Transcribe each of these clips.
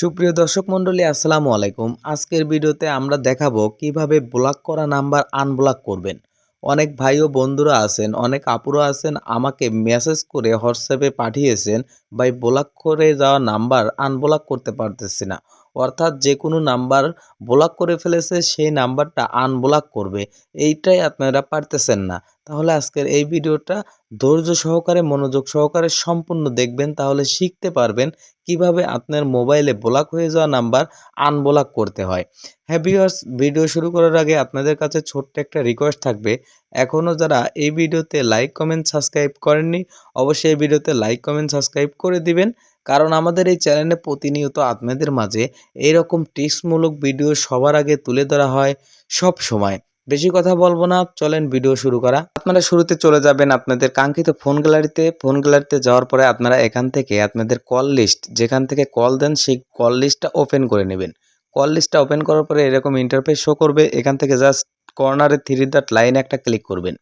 সুপ্রিয় দর্শক মণ্ডলী, আসসালামু আলাইকুম। আজকের ভিডিওতে আমরা দেখাবো কীভাবে ব্লক করা নাম্বার আনব্লক করবেন। অনেক ভাই ও বন্ধুরা আছেন, অনেক আপুরা আছেন, আমাকে মেসেজ করে হোয়াটসঅ্যাপে পাঠিয়েছেন, ভাই ব্লক করে যাওয়া নাম্বার আনব্লক করতে পারতেছি না। অর্থাৎ যে কোনো নাম্বার ব্লক করে ফেলেছে, সেই নাম্বারটা আনব্লক করবে। এইটাই আপনারা পারতেছেন না। তাহলে আজকের এই ভিডিওটা ধৈর্য সহকারে, মনোযোগ সহকারে সম্পূর্ণ দেখবেন। তাহলে শিখতে পারবেন কীভাবে আপনার মোবাইলে ব্লক হয়ে যাওয়া নাম্বার আনব্লক করতে হয়। হ্যাঁ ভিউয়ার্স ভিডিও শুরু করার আগে আপনাদের কাছে ছোট্ট একটা রিকোয়েস্ট থাকবে। এখনও যারা এই ভিডিওতে লাইক কমেন্ট সাবস্ক্রাইব করেননি, অবশ্যই এই ভিডিওতে লাইক কমেন্ট সাবস্ক্রাইব করে দিবেন। কারণ আমাদের এই চ্যানেলে প্রতিনিয়ত আপনাদের মাঝে এইরকম টিপসমূলক ভিডিও সবার আগে তুলে ধরা হয় সব সময়। বেশি কথা বলব না, চলেন ভিডিও শুরু করা। আপনারা শুরুতে চলে যাবেন আপনাদের কাঙ্ক্ষিত ফোন গ্যালারিতে। ফোন গ্যালারিতে যাওয়ার পরে আপনারা এখান থেকে আপনাদের কল লিস্ট, যেখান থেকে কল দেন সেই কল লিস্টটা ওপেন করে নেবেন। কল লিস্টটা ওপেন করার পরে এরকম ইন্টারফেস শো করবে। এখান থেকে জাস্ট কর্নারে থ্রি ডাট লাইন একটা ক্লিক করবেন।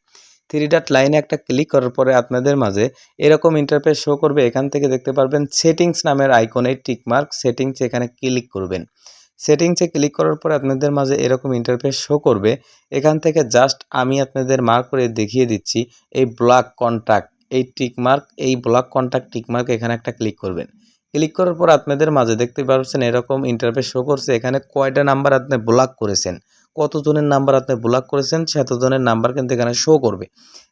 থ্রি ডাট লাইনে একটা ক্লিক করার পরে আপনাদের মাঝে এরকম ইন্টারফেস শো করবে। এখান থেকে দেখতে পারবেন সেটিংস নামের আইকনে টিকমার্ক সেটিংসে এখানে ক্লিক করবেন। সেটিংসে ক্লিক করার পরে আপনাদের মাঝে এরকম ইন্টারফেস শো করবে। এখান থেকে জাস্ট আমি আপনাদের মার্ক করে দেখিয়ে দিচ্ছি এই ব্লক কন্ট্রাক্ট এই টিকমার্ক এই ব্লক কন্ট্রাক্ট টিকমার্ক এখানে একটা ক্লিক করবেন। ক্লিক করার পর আপনাদের মাঝে দেখতে পাচ্ছেন এরকম ইন্টারফেস শো করছে। এখানে কয়টা নাম্বার আপনি ব্লক করেছেন? কতজনের নাম্বার আপনি ব্লক করেছেন, সেতজনের নাম্বার কিন্তু এখানে শো করবে।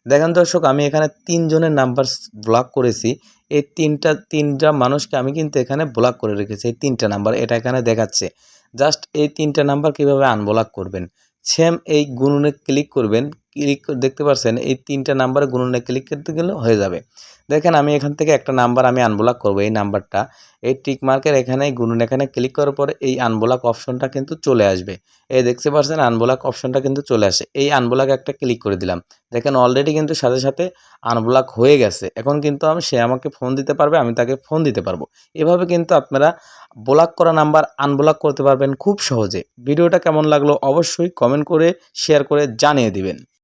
দেখেন দর্শক, আমি এখানে তিনজনের নাম্বার ব্লক করেছি। এই তিনটা তিনটা মানুষকে আমি কিন্তু এখানে ব্লক করে রেখেছি, এই তিনটা নাম্বার। এটা এখানে দেখাচ্ছে। জাস্ট এই তিনটা নাম্বার কীভাবে আনব্লক করবেন? সেম এই গুনুনে ক্লিক করবেন। ক্লিক দেখতে পাচ্ছেন এই তিনটা নাম্বারে গুণনে ক্লিক করতে গেলে হয়ে যাবে। দেখেন আমি এখান থেকে একটা নাম্বার আমি আনব্লক করব এই নাম্বারটা এই টিক মার্কের এখানে গুণন এখানে ক্লিক করার পরে এই আনব্লক অপশনটা কিন্তু চলে আসবে। এই দেখতে পাচ্ছেন আনব্লক অপশনটা কিন্তু চলে আসে। এই আনব্লক একটা ক্লিক করে দিলাম। দেখেন অলরেডি কিন্তু সাথে সাথে আনব্লক হয়ে গেছে। এখন কিন্তু আমি সে আমাকে ফোন দিতে পারবে, আমি তাকে ফোন দিতে পারব। এভাবে কিন্তু আপনারা ব্লক করা নাম্বার আনব্লক করতে পারবেন খুব সহজে। ভিডিওটা কেমন লাগল অবশ্যই কমেন্ট করে শেয়ার করে জানিয়ে দিবেন।